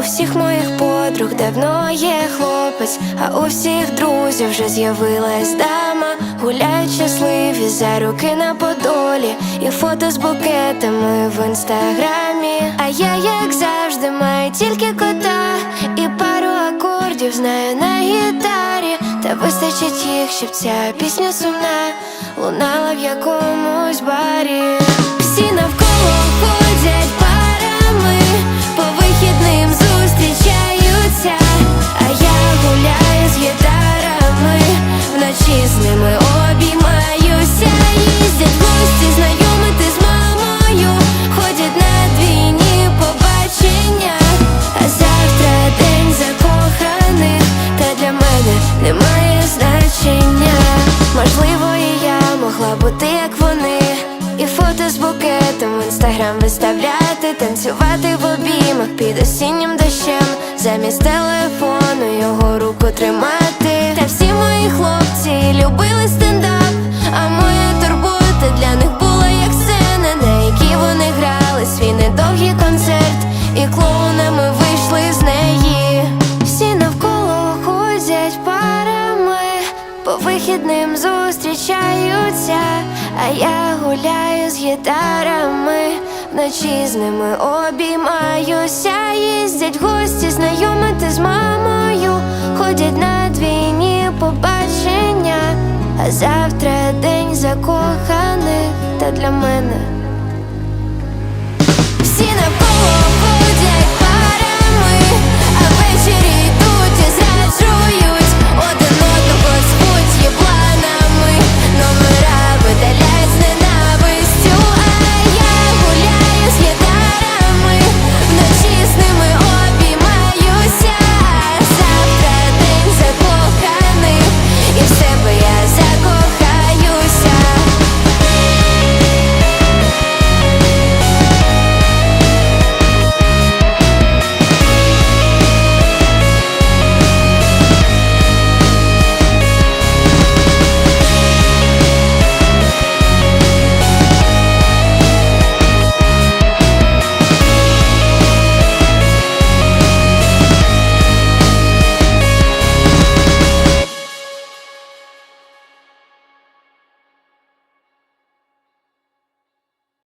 всіх моїх подруг давно є хлопець, а у всіх друзів вже з'явилась дама. Гуляють щасливі за руки на подолі, і фото з букетами в інстаграмі. А я, як завжди, маю тільки кота і пару акордів знаю на гітарі. Та вистачить їх, щоб ця пісня сумна лунала в якомусь барі. Ними обіймаюся, їздять гості, знайомити з мамою, ходять на двійні побачення, а завтра день закоханих, та для мене немає значення. Можливо, і я могла бути як вони, і фото з букетом в інстаграм виставляти, танцювати в обіймах під осіннім дощем, замість телефону його руку тримати. Вихідним зустрічаються, а я гуляю з гітарами, вночі з ними обіймаюся, їздять гості, знайомити з мамою, ходять на двійні побачення, а завтра день закоханих, та для мене